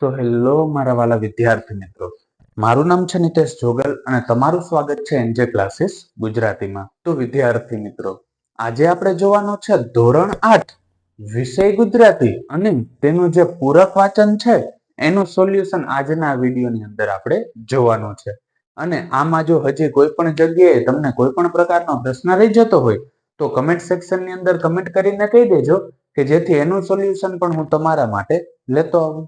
તો હેલો મારા વાલા વિદ્યાર્થી મિત્રો. મારું નામ છે નિતેશ જોગલ અને તમારું સ્વાગત છે એનજે ક્લાસીસ ગુજરાતીમાં. તો વિદ્યાર્થી મિત્રો, આજે આપણે જોવાનું છે ધોરણ આઠ, વિષય ગુજરાતી અને તેનું જે પૂરક વાંચન છે, એનું સોલ્યુશન આજના વિડીયોની અંદર આપણે જોવાનું છે. અને આમાં જો હજી કોઈ પણ જગ્યાએ તમને કોઈ પણ પ્રકારનો પ્રશ્ન રહી જતો હોય, તો કમેન્ટ સેક્શનની અંદર કમેન્ટ કરીને કહી દેજો કે જેથી એનું સોલ્યુશન પણ હું તમારા માટે લેતો આવું.